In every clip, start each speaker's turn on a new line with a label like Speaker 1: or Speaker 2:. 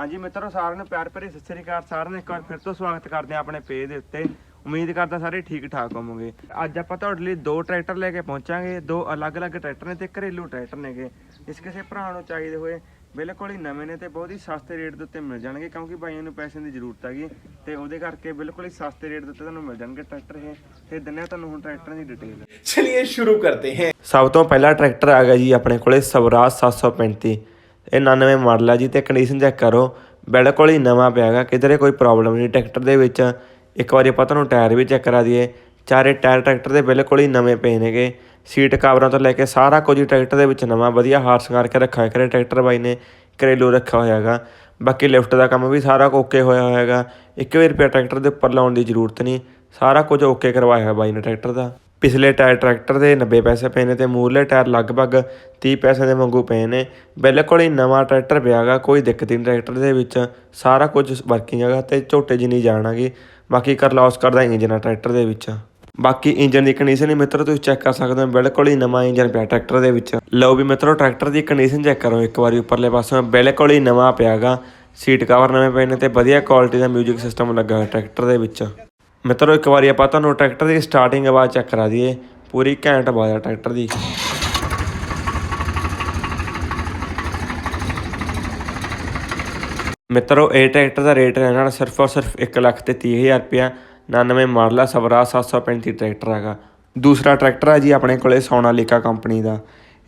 Speaker 1: ਹਾਂਜੀ ਮਿੱਤਰੋ ਸਾਰਿਆਂ ਨੂੰ ਪਿਆਰ ਭਰੀ ਸਤਿ ਸ੍ਰੀ ਅਕਾਲ। ਸਾਰਿਆਂ ਦਾ ਇੱਕ ਵਾਰ ਫਿਰ ਤੋਂ ਸਵਾਗਤ ਕਰਦੇ ਆ ਆਪਣੇ ਪੇਜ ਦੇ ਉੱਤੇ। ਉਮੀਦ ਕਰਦਾ ਸਾਰੇ ਠੀਕ ਠਾਕ ਹੋਵੋਗੇ। ਅੱਜ ਆਪਾਂ ਤੁਹਾਡੇ ਲਈ ਦੋ ਟਰੈਕਟਰ ਲੈ ਕੇ ਪਹੁੰਚਾਂਗੇ। ਦੋ ਅਲੱਗ-ਅਲੱਗ ਟਰੈਕਟਰ ਨੇ ਤੇ ਘਰੇਲੂ ਟਰੈਕਟਰ ਨੇਗੇ। ਇਸ ਕਿਸੇ ਭਰਾ ਨੂੰ ਚਾਹੀਦੇ ਹੋਏ ਬਿਲਕੁਲ ਹੀ ਨਵੇਂ ਨੇ ਤੇ ਬਹੁਤ ਹੀ ਸਸਤੇ ਰੇਟ ਦੇ ਉੱਤੇ ਮਿਲ ਜਾਣਗੇ ਕਿਉਂਕਿ ਭਾਈਆਂ ਨੂੰ ਪੈਸੇ ਦੀ ਜ਼ਰੂਰਤ ਹੈਗੀ। ਤੇ ਉਹਦੇ ਕਰਕੇ ਬਿਲਕੁਲ ਹੀ ਸਸਤੇ ਰੇਟ ਦੇ ਉੱਤੇ ਤੁਹਾਨੂੰ ਮਿਲ ਜਾਣਗੇ ਟਰੈਕਟਰ ਇਹ। ਤੇ ਦਿੰਨੇ ਤੁਹਾਨੂੰ ਹੁਣ ਟਰੈਕਟਰਾਂ ਦੀ ਡਿਟੇਲ
Speaker 2: ਚਲਿਏ ਸ਼ੁਰੂ ਕਰਦੇ ਹਾਂ।
Speaker 1: ਸਭ ਤੋਂ ਪਹਿਲਾ ਟਰੈਕਟਰ ਆ ਗਿਆ ਜੀ ਆਪਣੇ ਕੋਲੇ ਸਵਰਾਜ 735 ਇਹ 99 ਮਾਡਲ ਆ ਜੀ, ਤੇ ਕੰਡੀਸ਼ਨ ਚੈੱਕ ਕਰੋ। ਬਿਲਕੁਲ ਹੀ ਨਵਾਂ ਪਿਆ ਹੈਗਾ ਕਿਧਰੇ ਕੋਈ ਪ੍ਰੋਬਲਮ ਨਹੀਂ। ਟਰੈਕਟਰ ਦੇ ਵਿੱਚ ਇੱਕ ਵਾਰੀ ਆਪਾਂ ਤੁਹਾਨੂੰ ਟਾਇਰ ਵੀ ਚੈੱਕ ਕਰਾ ਦਈਏ। ਚਾਰੇ ਟਾਇਰ ਟਰੈਕਟਰ ਦੇ ਬਿਲਕੁਲ ਹੀ ਨਵੇਂ ਪਏ ਨੇਗੇ। ਸੀਟ ਕਵਰਾਂ ਤੋਂ ਲੈ ਕੇ ਸਾਰਾ ਕੁਝ ਹੀ ਟਰੈਕਟਰ ਦੇ ਵਿੱਚ ਨਵਾਂ। ਵਧੀਆ ਹਾਰ ਹਾਰਸ ਕੇ ਰੱਖਿਆ ਹੈ ਕਰੇ ਟਰੈਕਟਰ ਬਾਈ ਨੇ। ਘਰੇਲੂ ਰੱਖਿਆ ਹੋਇਆ ਹੈਗਾ। ਬਾਕੀ ਲਿਫਟ ਦਾ ਕੰਮ ਵੀ ਸਾਰਾ ਓਕੇ ਹੋਇਆ ਹੋਇਆ ਹੈਗਾ। ਇੱਕ ਵੀ ਰੁਪਿਆ ਟਰੈਕਟਰ ਦੇ ਉੱਪਰ ਲਾਉਣ ਦੀ ਜ਼ਰੂਰਤ ਨਹੀਂ। ਸਾਰਾ ਕੁਝ ਓਕੇ ਕਰਵਾਇਆ ਹੋਇਆ ਬਾਈ ਨੇ ਟਰੈਕਟਰ ਦਾ। ਪਿਛਲੇ ਟਾਇਰ ਟਰੈਕਟਰ ਦੇ 90 ਪੈਸੇ ਪਏ ਨੇ ਤੇ ਮੂਰਲੇ ਟਾਇਰ ਲਗਭਗ 30 ਪੈਸੇ ਦੇ ਵਾਂਗੂ ਪਏ ਨੇ। ਬਿਲਕੁਲ ਹੀ ਨਵਾਂ ਟਰੈਕਟਰ ਪਿਆਗਾ ਕੋਈ ਦਿੱਕਤ ਨਹੀਂ ਟਰੈਕਟਰ ਦੇ ਵਿੱਚ। ਸਾਰਾ ਕੁਝ ਵਰਕਿੰਗ ਹੈਗਾ ਤੇ ਝੋਟੇ ਜਿੰਨੀ ਜਾਣਾਗੀ ਬਾਕੀ ਕਰਲੌਸ ਕਰਦਾ ਇੰਜਨ ਆ ਟਰੈਕਟਰ ਦੇ ਵਿੱਚ। ਬਾਕੀ ਇੰਜਨ ਦੀ ਕੰਡੀਸ਼ਨ ਹੀ ਮਿੱਤਰੋ ਤੁਸੀਂ ਚੈੱਕ ਕਰ ਸਕਦੇ ਹੋ, ਬਿਲਕੁਲ ਹੀ ਨਵਾਂ ਇੰਜਨ ਪਿਆ ਟਰੈਕਟਰ ਦੇ ਵਿੱਚ। ਲਓ ਵੀ ਮਿੱਤਰੋ ਟਰੈਕਟਰ ਦੀ ਕੰਡੀਸ਼ਨ ਚੈੱਕ ਕਰੋ ਇੱਕ ਵਾਰੀ ਉੱਪਰਲੇ ਪਾਸੋਂ ਬਿਲਕੁਲ ਹੀ ਨਵਾਂ ਪਿਆਗਾ ਸੀਟ ਕਵਰ ਨਵੇਂ ਪਏ ਨੇ ਤੇ ਵਧੀਆ ਕੁਆਲਿਟੀ ਦਾ 뮤직 ਸਿਸਟਮ ਲੱਗਾ ਹੋਇਆ ਟਰੈਕਟਰ ਦੇ ਵਿੱਚ। ਮਿੱਤਰੋ, ਇੱਕ ਵਾਰੀ ਆਪਾਂ ਤੁਹਾਨੂੰ ਟਰੈਕਟਰ ਦੀ ਸਟਾਰਟਿੰਗ ਆਵਾਜ਼ ਚੈੱਕ ਕਰਾ ਦਈਏ। ਪੂਰੀ ਘੈਂਟ ਆਵਾਜ਼ ਆ ਟਰੈਕਟਰ ਦੀ। ਮਿੱਤਰੋ, ਇਹ ਟਰੈਕਟਰ ਦਾ ਰੇਟ ਰਹਿਣ ਵਾਲਾ ਸਿਰਫ ਔਰ ਸਿਰਫ 1 ਲੱਖ ਤੇ 30000 ਰੁਪਇਆ। 99 ਮਾਡਲ ਆ ਸਵਰਾਜ 735 ਟਰੈਕਟਰ ਹੈਗਾ। ਦੂਸਰਾ ਟਰੈਕਟਰ ਆ ਜੀ ਆਪਣੇ ਕੋਲੇ ਸੋਨਾਲੀਕਾ ਕੰਪਨੀ ਦਾ।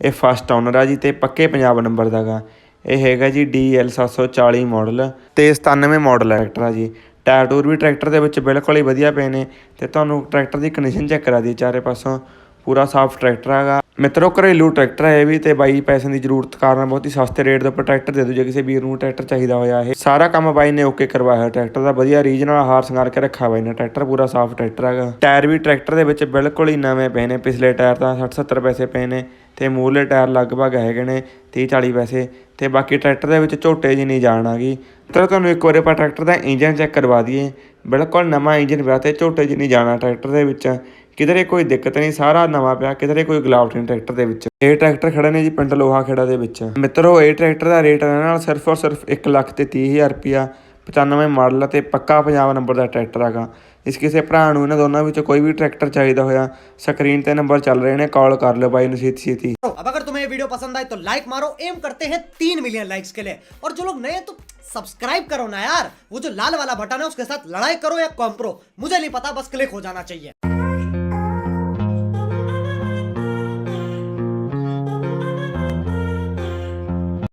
Speaker 1: ਇਹ ਫਸਟ ਓਨਰ ਆ ਜੀ ਤੇ ਪੱਕੇ ਪੰਜਾਬ ਨੰਬਰ ਦਾ ਗਾ ਇਹ ਹੈਗਾ ਜੀ DL 740 ਮਾਡਲ ਤੇ 97 ਮਾਡਲ ਹੈ ਟਰੈਕਟਰ ਆ ਜੀ। ਟਾਇਰ ਟੂਰ ਵੀ ਟਰੈਕਟਰ ਦੇ ਵਿੱਚ ਬਿਲਕੁਲ ਹੀ ਵਧੀਆ ਪਏ ਨੇ ਤੇ ਤੁਹਾਨੂੰ ਟਰੈਕਟਰ ਦੀ ਕੰਡੀਸ਼ਨ ਚੈੱਕ ਕਰਾ ਦੀ ਚਾਰੇ ਪਾਸੋਂ। ਪੂਰਾ ਸਾਫ਼ ਟਰੈਕਟਰ ਹੈਗਾ। ਮਿੱਤਰੋ, ਘਰੇਲੂ ਟਰੈਕਟਰ ਹੈ ਇਹ ਵੀ ਤੇ ਬਾਈ ਪੈਸਿਆਂ ਦੀ ਜ਼ਰੂਰਤ ਕਾਰਨ ਬਹੁਤ ਹੀ ਸਸਤੇ ਰੇਟ ਦੇ ਉੱਪਰ ਟਰੈਕਟਰ ਦੇ ਦਿਓ। ਜੇ ਕਿਸੇ ਵੀਰ ਨੂੰ ਟਰੈਕਟਰ ਚਾਹੀਦਾ ਹੋਇਆ ਇਹ ਸਾਰਾ ਕੰਮ ਬਾਈ ਨੇ ਓਕੇ ਕਰਵਾਇਆ ਹੋਇਆ ਟਰੈਕਟਰ ਦਾ। ਵਧੀਆ ਰੀਜਨਲ ਹਾਰ ਸੰਗਾਰ ਕੇ ਰੱਖਿਆ ਬਾਈ ਨੇ। ਟਰੈਕਟਰ ਪੂਰਾ ਸਾਫ਼ ਟਰੈਕਟਰ ਹੈਗਾ। ਟਾਇਰ ਵੀ ਟਰੈਕਟਰ ਦੇ ਵਿੱਚ ਬਿਲਕੁਲ ਹੀ ਨਵੇਂ ਪਏ ਨੇ। ਪਿਛਲੇ ਟਾਇਰ ਤਾਂ 60 70 ਪੈਸੇ ਪਏ ਨੇ। ਤੇ ਮੂਹਰਲੇ ਟਾਇਰ ਲਗਭਗ ਹੈਗੇ ਨੇ 30 40 ਪੈਸੇ ਤੇ ਬਾਕੀ ਟਰੈਕਟਰ ਦੇ ਵਿੱਚ ਝੋਟੇ ਜੀ ਨਹੀਂ ਜਾਣ ਆ ਗਈ। ਤਾਂ ਤੁਹਾਨੂੰ ਇੱਕ ਵਾਰੀ ਆਪਾਂ ਟਰੈਕਟਰ ਦਾ ਇੰਜਨ ਚੈੱਕ ਕਰਵਾ ਦਈਏ। ਬਿਲਕੁਲ ਨਵਾਂ ਇੰਜਨ ਪਿਆ ਤੇ ਝੋਟੇ ਜੀ ਨਹੀਂ ਜਾਣਾ ਟਰੈਕਟਰ ਦੇ ਵਿੱਚ। ਕਿਧਰੇ ਕੋਈ ਦਿੱਕਤ ਨਹੀਂ, ਸਾਰਾ ਨਵਾਂ ਪਿਆ, ਕਿਧਰੇ ਕੋਈ ਗਲਾਵਟ ਨਹੀਂ ਟਰੈਕਟਰ ਦੇ ਵਿੱਚ। ਇਹ ਟਰੈਕਟਰ ਖੜੇ ਨੇ ਜੀ ਪਿੰਡ ਲੋਹਾ ਖੇੜਾ ਦੇ ਵਿੱਚ। ਮਿੱਤਰੋ, ਇਹ ਟਰੈਕਟਰ ਦਾ ਰੇਟ ਇਹਨਾਂ ਨਾਲ ਸਿਰਫ ਔਰ ਸਿਰਫ 1 ਲੱਖ ਤੇ 30000 ਰੁਪਿਆ 95 ਮਾਡਲ ਤੇ ਪੱਕਾ ਪੰਜਾਬ ਨੰਬਰ ਦਾ ਟਰੈਕਟਰ ਹੈਗਾ ਇਸ ਕਿਸੇ ਭਰਾ ਨੂੰ ਇਹਨਾਂ ਦੋਨਾਂ ਵਿੱਚੋਂ ਕੋਈ ਵੀ ਟਰੈਕਟਰ ਚਾਹੀਦਾ ਹੋਇਆ ਸਕਰੀਨ ਤੇ ਨੰਬਰ ਚੱਲ ਰਹੇ ਨੇ ਕਾਲ ਕਰ ਲਿਓ ਬਾਈ ਨੂੰ ਛੇਤੀ ਛੇਤੀ
Speaker 3: अब अगर तुम्हें ये वीडियो पसंद आए तो लाइक मारो एम करते हैं तीन मिलियन लाइक्स के लिए और जो लोग नए हैं तो सब्सक्राइब करो ना यार वो जो लाल वाला बटन है उसके साथ लड़ाई करो या कॉम्प्रो मुझे नहीं पता बस क्लिक हो जाना चाहिए